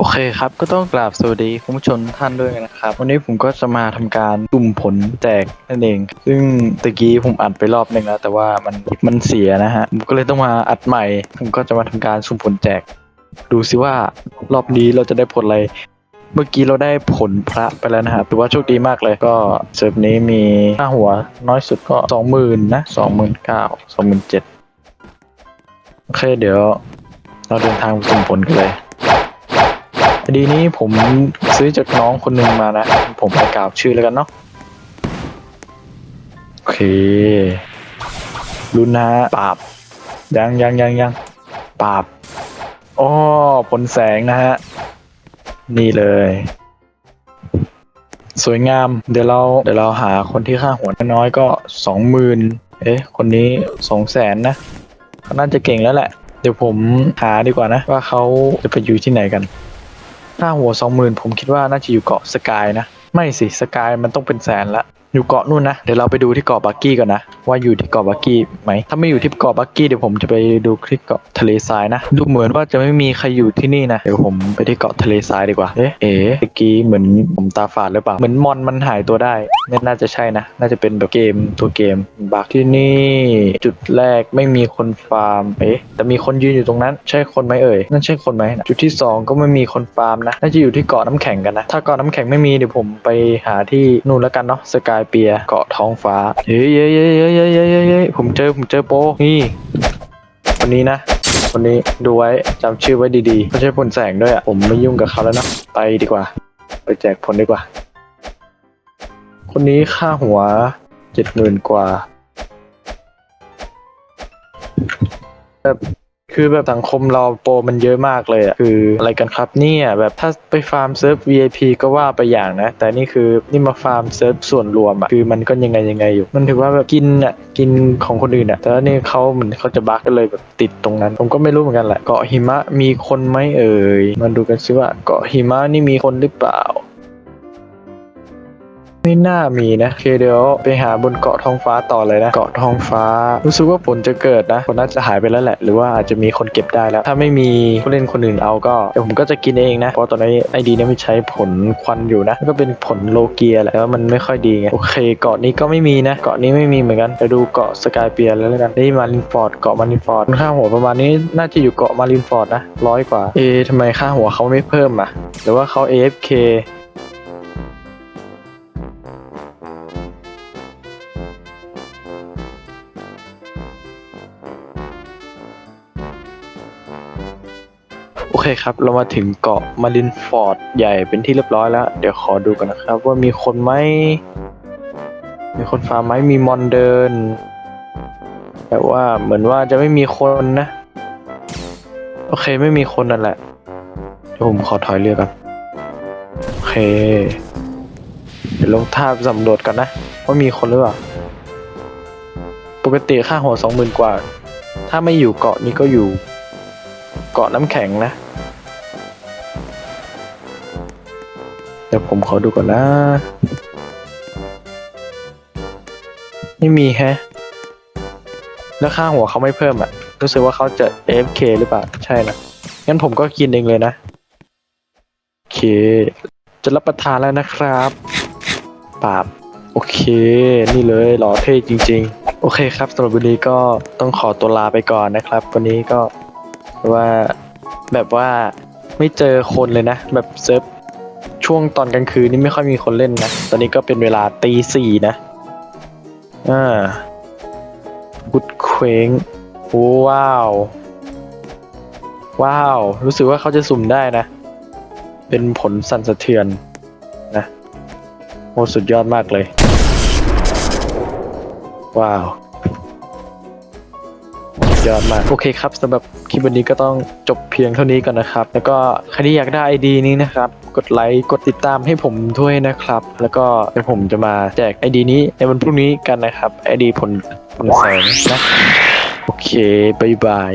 โอเคครับ ก็ต้องกราบสวัสดีคุณผู้ชมท่านด้วยนะครับ วันนี้ผมก็จะมาทำการสุ่มผลแจกนั่นเอง ซึ่งตะกี้ผมอัดไปรอบหนึ่งแล้ว แต่ว่ามันมันเสียนะฮะผมก็เลยต้องมาอัดใหม่ ผมก็จะมาทำการสุ่มผลแจก ดูซิว่ารอบนี้เราจะได้ผลอะไร เมื่อกี้เราได้ผลพระไปแล้วนะฮะถือว่าโชคดีมากเลยก็เซิร์ฟนี้มีค่าหัวน้อยสุดก็สองหมื่นนะสองหมื่นเก้าสองหมื่นเจ็ดโอเคเดี๋ยว เราเดินทางสุ่มผลกันเลย คดีนี้ผมซื้อจากน้องคนหนึ่งมานะ ผมไปกล่าวชื่อแล้วกันเนาะโอเคลุนนะปราบยังยังยังยังปราบอ๋อผลแสงนะฮะ นี่เลย สวยงาม เดี๋ยวเราเดี๋ยวเราหาคนที่ค่าหัวน้อยก็สองหมื่นเอ๊ะ คนนี้สองแสนนะเขาน่าจะเก่งแล้วแหละ เดี๋ยวผมหาดีกว่านะ ว่าเขาจะไปอยู่ที่ไหนกัน ค่าหัวสองหมื่นผมคิดว่าน่าจะอยู่เกาะสกายนะ ไม่สิสกายมันต้องเป็นแสนละ อยู่เกาะนู่นนะ เดี๋ยวเราไปดูที่เกาะบักกี้ก่อนนะ ว่าอยู่ที่เกาะบักกี้ไหม ถ้าไม่อยู่ที่เกาะบักกี้เดี๋ยวผมจะไปดูที่เกาะทะเลทรายนะ ดูเหมือนว่าจะไม่มีใครอยู่ที่นี่นะ เดี๋ยวผมไปที่เกาะทะเลทรายดีกว่า เอ๊ะ เอ๊ะเมื่อกี้เหมือนผมตาฝาดหรือเปล่า เหมือนมอนมันหายตัวได้เนี่ยน่าจะใช่นะ น่าจะเป็นแบบเกมตัวเกมบักที่นี่จุดแรกไม่มีคนฟาร์ม เอ๊ะ แต่มีคนยืนอยู่ตรงนั้น ใช่คนไหมเอ่ย นั่นใช่คนไหมนะจุดที่สองก็ไม่มีคนฟาร์มนะ น่าจะอยู่ที่เกาะน้ำแข็งกันนะ ถ้าเกาะน้ำแข็งไม่มีเดี๋ยวผมไปหาที่นู่นแล้วกันเนาะ สกายเปียเกาะท้องฟ้า เฮ้ยเฮ้ยเฮ้ยเฮ้ยเฮ้ยเฮ้ยเยเยผมเจอผมเจอโปนี่คนนี้นะคนนี้ดูไว้จำชื่อไว้ดีๆเขาใช้ผลแสงด้วยอะผมไม่ยุ่งกับเขาแล้วนะไปดีกว่า ไปแจกผลดีกว่า คนนี้ค่าหัวเจ็ดหมื่นกว่าแบบ คือแบบสังคมเราโปรมันเยอะมากเลยอะคืออะไรกันครับเนี่ยแบบถ้าไปฟาร์มเซิร์ฟ VIP ก็ว่าไปอย่างนะ แต่นี่คือนี่มาฟาร์มเซิร์ฟส่วนรวมอะคือมันก็ยังไงยังไงอยู่ มันถือว่าแบบกินอะกินของคนอื่นอะแต่ว่านี่เขาเหมือนเขาจะบักก็เลยแบบติดตรงนั้น ผมก็ไม่รู้เหมือนกันแหละเกาะหิมะมีคนไหมเอ่ยมาดูกันซิว่าเกาะหิมะนี่มีคนหรือเปล่า ไม่น่ามีนะโอเคเดี๋ยวไปหาบนเกาะท้องฟ้าต่อเลยนะ เกาะท้องฟ้า รู้สึกว่าฝนจะเกิดนะฝนน่าจะหายไปแล้วแหละ หรือว่าอาจจะมีคนเก็บได้แล้ว ถ้าไม่มีผู้เล่นคนอื่นเอาก็เดี๋ยวผมก็จะกินเองนะ เพราะตอนนี้ไอดีเนี่ยไม่ใช้ผลควันอยู่นะ ก็เป็นผลโลเกียแหละแต่ว่ามันไม่ค่อยดีไง โอเค เกาะนี้ก็ไม่มีนะ เกาะนี้ไม่มีเหมือนกันไปดูเกาะสกายเปียแล้วกันนี่มารินฟอร์ด เกาะมารินฟอร์ด ค่าหัวประมาณนี้น่าจะอยู่เกาะมารินฟอร์ดนะร้อยกว่า เอทำไมค่าหัวเขาไม่เพิ่มอะ หรือว่าเขา AFK โอเคครับ เรามาถึงเกาะมารินฟอร์ดใหญ่เป็นที่เรียบร้อยแล้ว เดี๋ยวขอดูกันนะครับ ว่ามีคนไหม มีคนฟาร์มไหมมีมอนเดิน แต่ว่าเหมือนว่าจะไม่มีคนนะ โอเคไม่มีคนนั่นแหละเดี๋ยวผมขอถอยเรือกันโอเค เดี๋ยวลงท่าสำรวจกันนะ ว่ามีคนหรือเปล่า ปกติค่าหัวสองหมื่นกว่า ถ้าไม่อยู่เกาะนี้ก็อยู่ กาะน้ำแข็งนะ เดี๋ยวผมขอดูก่อนนะ ไม่มีแฮะ แล้วค่าหัวเขาไม่เพิ่มอะ รู้สึกว่าเขาจะ AFK หรือเปล่า ใช่นะ งั้นผมก็กินเองเลยนะ โอเค จะรับประทานแล้วนะครับปาบโอเค นี่เลยหล่อเท่จริง ๆ โอเคครับสำหรับวันนี้ก็ต้องขอตัวลาไปก่อนนะครับ วันนี้ก็ ว่าแบบว่าไม่เจอคนเลยนะ แบบเซิร์ฟช่วงตอนกลางคืนนี่ไม่ค่อยมีคนเล่นนะ ตอนนี้ก็เป็นเวลาตีสี่นะอ่าบุดเคว้งว้าว ว้าว รู้สึกว่าเขาจะสุ่มได้นะ เป็นผลสั่นสะเทือนนะโอ้สุดยอดมากเลย ว้าว ยอดมาก โอเคครับสำหรับคลิปวันนี้ก็ต้องจบเพียงเท่านี้ก่อนนะครับ แล้วก็ใครที่อยากได้ไอดีนี้นะครับ กดไลค์กดติดตามให้ผมด้วยนะครับ แล้วก็เดี๋ยวผมจะมาแจกไอดีนี้ในวันพรุ่งนี้กันนะครับไอดีผลผลแสงนะโอเคบายบาย